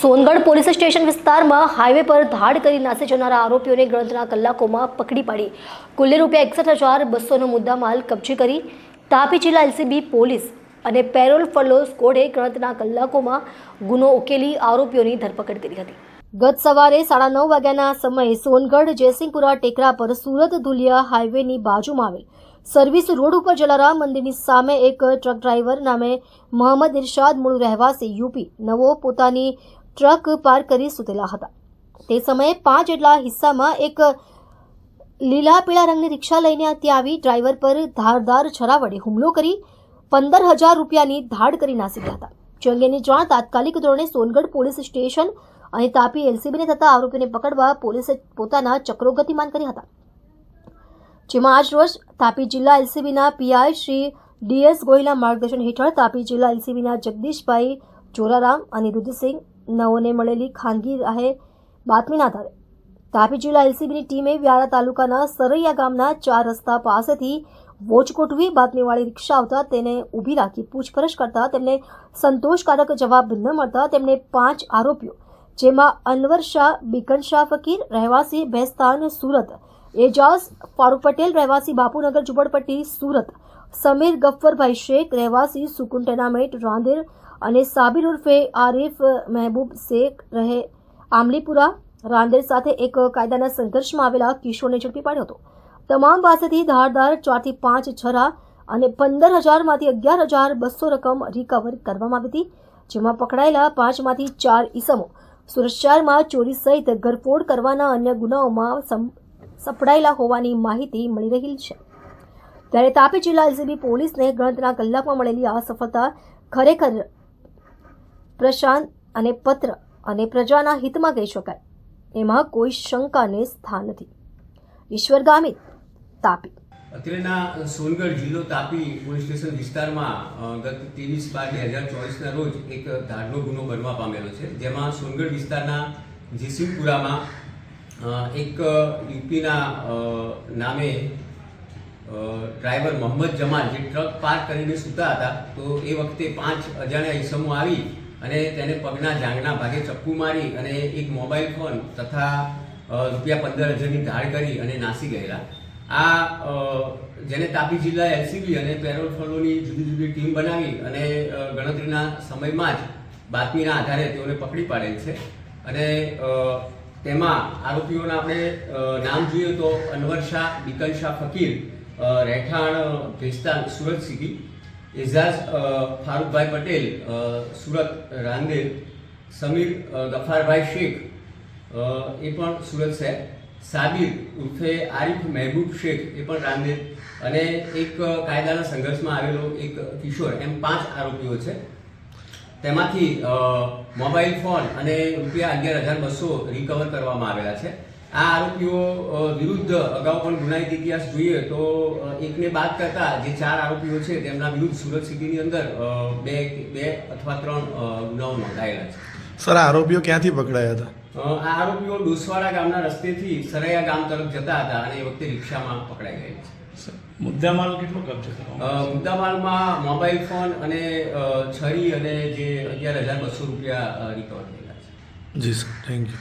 Songadh police station વિસ્તારમાં highway પર ધાડ કરી નાસી જનારા આરોપીઓને ગણતરીના કલાકોમાં પકડી પાડી. કુલ્લે રૂપિયા એકસઠ હજાર બસોનો મુદ્દામાલ કબજે કરી તાપી જિલ્લા એલસીબી પોલીસ અને પેરોલ ફલો સ્કોડે ગણતરીના કલાકોમાં ગુનો ઉકેલી આરોપીઓની ધરપકડ કરી હતી. ગત સવારે સાડા નવ વાગ્યાના સમયે સોનગઢ જયસિંહપુરા ટેકરા પર સુરત ધુલિયા હાઈવેની બાજુમાં આવેલ સર્વિસ રોડ ઉપર જલારામ મંદિરની સામે એક ટ્રક ડ્રાઈવર નામે મોહમ્મદ ઇરશાદ મૂળ રહેવાસી યુપી નવો પોતાની ટ્રક પાર કરી સૂતેલા હતા. તે સમયે પાંચ જેટલા હિસ્સામાં એક લીલા પીળા રંગની રિક્ષા લઈને ત્યાં આવી ડ્રાઈવર પર ધારદાર છરા વડે હુમલો કરી પંદર હજાર રૂપિયાની ધાડ કરી નાસી ગયા હતા. જે અંગેની જાણ તાત્કાલિક ધોરણે સોનગઢ પોલીસ સ્ટેશન અને તાપી એલસીબીને થતા આરોપીને પકડવા પોલીસે પોતાના ચક્રો ગતિમાન કર્યા હતા. જેમાં આજ રોજ તાપી જિલ્લા એલસીબીના પીઆઈ શ્રી ડીએસ ગોહિલના માર્ગદર્શન હેઠળ તાપી જિલ્લા એલસીબીના જગદીશભાઈ જોરારામ અને રુદ્રસિંહ નવોને મળેલી ખાનગી રાહે બાતમીના આધારે. તાપી જિલ્લા એલસીબીની ટીમે વ્યારા તાલુકાના સરૈયા ગામના ચાર રસ્તા પાસેથી વોચકોટવી બાતમીવાળી રિક્ષા આવતા તેને ઊભી રાખી પૂછપરછ કરતા તેમને સંતોષકારક જવાબ ન મળતા તેમણે પાંચ આરોપીઓ, જેમાં અનવર શાહ બિકન શાહ ફકીર, રહેવાસી ભેસ્તાન સુરત, એજાઝ ફારૂક પટેલ રહેવાસી બાપુનગર ઝુંપડપટ્ટી સુરત સમીર ગફ્ફરભાઈ શેખ, રહેવાસી સુકુન ટેનામેટ, રાંદેર અને સાબિર ઉર્ફે આરિફ મહેબૂબ શેખ રહે આમલીપુરા. રાંદેર સાથે એક કાયદાના સંઘર્ષમાં આવેલા કિશોરને ઝડપી પાડ્યો હતો. તમામ પાસેથી ધારદાર ચારથી પાંચ છરા અને પંદર હજારમાંથી અગિયાર હજાર બસો રકમ રિકવર કરવામાં આવી હતી, જેમાં પકડાયેલા પાંચમાંથી ચાર ઈસમો સુરત શહેરમાં ચોરી સહિત ઘરફોડ કરવાના અન્ય ગુનાઓમાં સપડાયેલા હોવાની માહિતી મળી રહી છે. ત્યારે તાપી જિલ્લા એલસીબી પોલીસને ગણતરીના કલાકમાં મળેલી આ સફળતા ખરેખર પ્રશાંત અને પત્ર અને પ્રજાના હિતમાં કહી શકાય. એમાં કોઈ શંકાને સ્થાન નથી. ઈશ્વર ગામિત તાપી. અત્રેના સોનગઢ જિલ્લો તાપી પોલીસ સ્ટેશન વિસ્તારમાં ગત ત્રેવીસ બાર બે હજાર ચોવીસના રોજ એક ધાડનો ગુનો બનવા પામેલો છે. જેમાં સોનગઢ વિસ્તારના જેસિંહપુરામાં એક યુપીના નામે ડ્રાઈવર મોહમ્મદ જમાલ જે ટ્રક પાર્ક કરીને સૂતા હતા, તો એ વખતે પાંચ અજાણ્યા ઈસમો આવી અને તેને પગના જાંગના ભાગે ચપ્પુ મારી અને એક મોબાઈલ ફોન તથા રૂપિયા પંદર હજારની ધાડ કરી અને નાસી ગયેલા. આ જેને તાપી જિલ્લા એલસીબી અને પેરોલ ફોલોની જુદી જુદી ટીમ બનાવી અને ગણતરીના સમયમાં જ બાતમીના આધારે તેઓને પકડી પાડેલ છે. અને તેમાં આરોપીઓના આપણે નામ જોઈએ તો અનવર શાહ, બિકલ શાહ ફકીર રહેઠાણ ભેસ્તાન સુરત સિટી એઝાઝ ફારૂકભાઈ પટેલ સુરત, રાંદેર, સમીર ગફારભાઈ શેખ એ પણ સુરત છે. સાબિર ઉર્ફે આરિફ મહેબૂબ શેખ એ પણ રાંદેર અને એક કાયદાના સંઘર્ષમાં આવેલો એક કિશોર, એમ પાંચ આરોપીઓ છે. તેમાંથી મોબાઈલ ફોન અને રૂપિયા અગિયાર હજાર બસો રિકવર કરવામાં આવેલા છે. આ આરોપીઓ વિરુદ્ધ અગાઉ પણ ગુનાહિત ઇતિહાસ જોઈએ તો એકને બાદ કરતા જે ચાર આરોપીઓ છે તેમના વિરુદ્ધ સુરત સિટીની અંદર બે બે અથવા ત્રણ ગુનાઓ નોંધાયેલા છે. સર આ આરોપીઓ ક્યાંથી પકડાયા હતા? આ આરોપીઓ ડોસવાડા ગામના રસ્તેથી સરૈયા ગામ તરફ જતા હતા અને એ વખતે રિક્ષામાં પકડાઈ ગયા છે. સર, મુદ્દામાલ કેટલો કબજે મુદ્દામાલમાં મોબાઈલ ફોન અને છરી અને જે અગિયાર હજાર બસો રૂપિયા રિકવર થયેલા છે. જી સર થેન્ક યુ.